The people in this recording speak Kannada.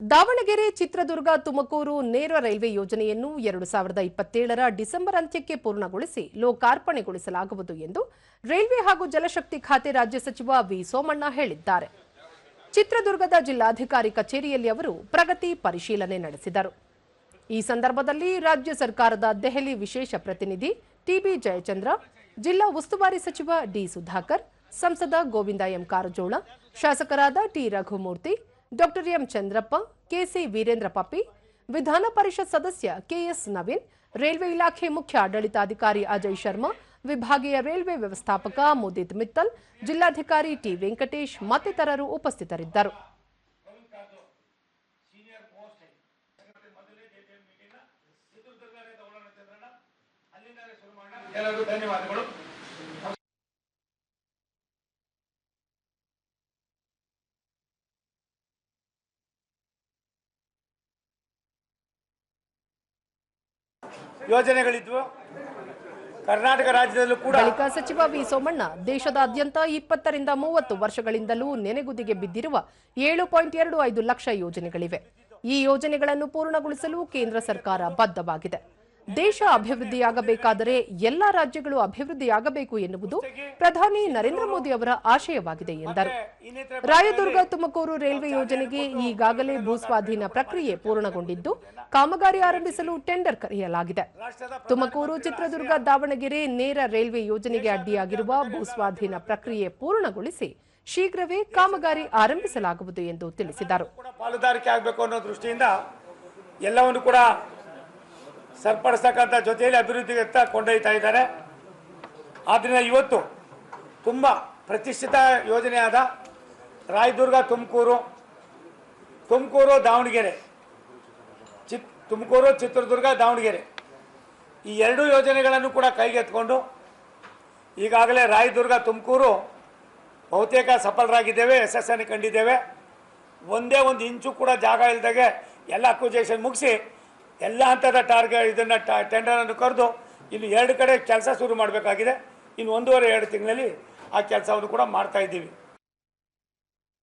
ದಾವಣಗೆರೆ, ಚಿತ್ರದುರ್ಗ, ತುಮಕೂರು ನೇರ ರೈಲ್ವೆ ಯೋಜನೆಯನ್ನು ಎರಡು ಸಾವಿರದ ಇಪ್ಪತ್ತೇಳರ ಡಿಸೆಂಬರ್ ಅಂತ್ಯಕ್ಕೆ ಪೂರ್ಣಗೊಳಿಸಿ ಲೋಕಾರ್ಪಣೆಗೊಳಿಸಲಾಗುವುದು ಎಂದು ರೈಲ್ವೆ ಹಾಗೂ ಜಲಶಕ್ತಿ ಖಾತೆ ರಾಜ್ಯ ಸಚಿವ ವಿ. ಸೋಮಣ್ಣ ಹೇಳಿದ್ದಾರೆ. ಚಿತ್ರದುರ್ಗದ ಜಿಲ್ಲಾಧಿಕಾರಿ ಕಚೇರಿಯಲ್ಲಿ ಅವರು ಪ್ರಗತಿ ಪರಿಶೀಲನೆ ನಡೆಸಿದರು. ಈ ಸಂದರ್ಭದಲ್ಲಿ ರಾಜ್ಯ ಸರ್ಕಾರದ ದೆಹಲಿ ವಿಶೇಷ ಪ್ರತಿನಿಧಿ ಟಿಬಿ ಜಯಚಂದ್ರ, ಜಿಲ್ಲಾ ಉಸ್ತುವಾರಿ ಸಚಿವ ಡಿ. ಸುಧಾಕರ್, ಸಂಸದ ಗೋವಿಂದ ಎಂ. ಕಾರಜೋಳ, ಶಾಸಕರಾದ T. Raghumurthy doctor M Chandrappa KC Veerendra Puppy Vidhana Parishat ಸದಸ್ಯ ಕೆಎಸ್ ನವೀನ್ ರೈಲ್ವೆ ಇಲಾಖೆ ಮುಖ್ಯ ಆಡಳಿತಾಧಿಕಾರಿ ಅಜಯ್ ಶರ್ಮಾ ವಿಭಾಗೀಯ ರೈಲ್ವೆ ವ್ಯವಸ್ಥಾಪಕ ಮುದಿತ್ ಮಿತ್ತಲ್ ಜಿಲ್ಲಾಧಿಕಾರಿ ಟಿ ವೆಂಕಟೇಶ್ ಮತ್ತಿತರರು ಉಪಸ್ಥಿತರಿದ್ದರು ಎಲ್ಲರಿಗೂ ಧನ್ಯವಾದಗಳು ಯೋಜನೆಗಳಿದ್ವು. ಕರ್ನಾಟಕ ರಾಜ್ಯದಲ್ಲೂ ಕೂಡ ಬಳಿಕ ಸಚಿವ ವಿ ಸೋಮಣ್ಣ, ದೇಶದಾದ್ಯಂತ ಇಪ್ಪತ್ತರಿಂದ ಮೂವತ್ತು ವರ್ಷಗಳಿಂದಲೂ ನೆನೆಗುದಿಗೆ ಬಿದ್ದಿರುವ ಏಳು ಪಾಯಿಂಟ್ ಎರಡು ಐದು ಲಕ್ಷ ಯೋಜನೆಗಳಿವೆ. ಈ ಯೋಜನೆಗಳನ್ನು ಪೂರ್ಣಗೊಳಿಸಲು ಕೇಂದ್ರ ಸರ್ಕಾರ ಬದ್ಧವಾಗಿದೆ. ದೇಶ ಅಭಿವೃದ್ಧಿಯಾಗಬೇಕಾದರೆ ಎಲ್ಲ ರಾಜ್ಯಗಳು ಅಭಿವೃದ್ಧಿಯಾಗಬೇಕು ಎನ್ನುವುದು ಪ್ರಧಾನಿ ನರೇಂದ್ರ ಮೋದಿ ಅವರ ಆಶಯವಾಗಿದೆ ಎಂದರು. ರಾಯದುರ್ಗ ತುಮಕೂರು ರೈಲ್ವೆ ಯೋಜನೆಗೆ ಈಗಾಗಲೇ ಭೂಸ್ವಾಧೀನ ಪ್ರಕ್ರಿಯೆ ಪೂರ್ಣಗೊಂಡಿದ್ದು ಕಾಮಗಾರಿ ಆರಂಭಿಸಲು ಟೆಂಡರ್ ಕರೆಯಲಾಗಿದೆ. ತುಮಕೂರು ಚಿತ್ರದುರ್ಗ ದಾವಣಗೆರೆ ನೇರ ರೈಲ್ವೆ ಯೋಜನೆಗೆ ಅಡ್ಡಿಯಾಗಿರುವ ಭೂಸ್ವಾಧೀನ ಪ್ರಕ್ರಿಯೆ ಪೂರ್ಣಗೊಳಿಸಿ ಶೀಘ್ರವೇ ಕಾಮಗಾರಿ ಆರಂಭಿಸಲಾಗುವುದು ಎಂದು ತಿಳಿಸಿದರು. ಪಾಲುದಾರಿಕೆ ಆಗಬೇಕು ಅನ್ನೋ ದೃಷ್ಟಿಯಿಂದ ಎಲ್ಲವನ್ನು ಕೂಡ ಸರಿಪಡಿಸ್ತಕ್ಕಂಥ ಜೊತೆಯಲ್ಲಿ ಅಭಿವೃದ್ಧಿಯತ್ತ ಕೊಂಡೊಯ್ತಾ ಇದ್ದಾರೆ. ಆದ್ದರಿಂದ ಇವತ್ತು ತುಂಬ ಪ್ರತಿಷ್ಠಿತ ಯೋಜನೆಯಾದ ರಾಯದುರ್ಗ, ತುಮಕೂರು ತುಮಕೂರು, ದಾವಣಗೆರೆ, ಚಿತ್, ತುಮಕೂರು, ಚಿತ್ರದುರ್ಗ, ದಾವಣಗೆರೆ ಈ ಎರಡೂ ಯೋಜನೆಗಳನ್ನು ಕೂಡ ಕೈಗೆತ್ಕೊಂಡು ಈಗಾಗಲೇ ರಾಯದುರ್ಗ, ತುಮಕೂರು ಬಹುತೇಕ ಸಫಲರಾಗಿದ್ದೇವೆ, ಯಶಸ್ಸನ್ನು ಕಂಡಿದ್ದೇವೆ. ಒಂದೇ ಒಂದು ಇಂಚು ಕೂಡ ಜಾಗ ಇಲ್ದಾಗೆ ಎಲ್ಲ ಅಕ್ವಿಜೇಷನ್ ಮುಗಿಸಿ ಎಲ್ಲ ಹಂತದ ಟಾರ್ಗೆಟ್ ಇದನ್ನು ಟೆಂಡರನ್ನು ಕರೆದು ಇನ್ನು ಎರಡು ಕಡೆ ಕೆಲಸ ಶುರು ಮಾಡಬೇಕಾಗಿದೆ. ಇನ್ನು ಒಂದೂವರೆ ಎರಡು ತಿಂಗಳಲ್ಲಿ ಆ ಕೆಲಸವನ್ನು ಕೂಡ ಮಾಡ್ತಾ ಇದ್ದೀವಿ.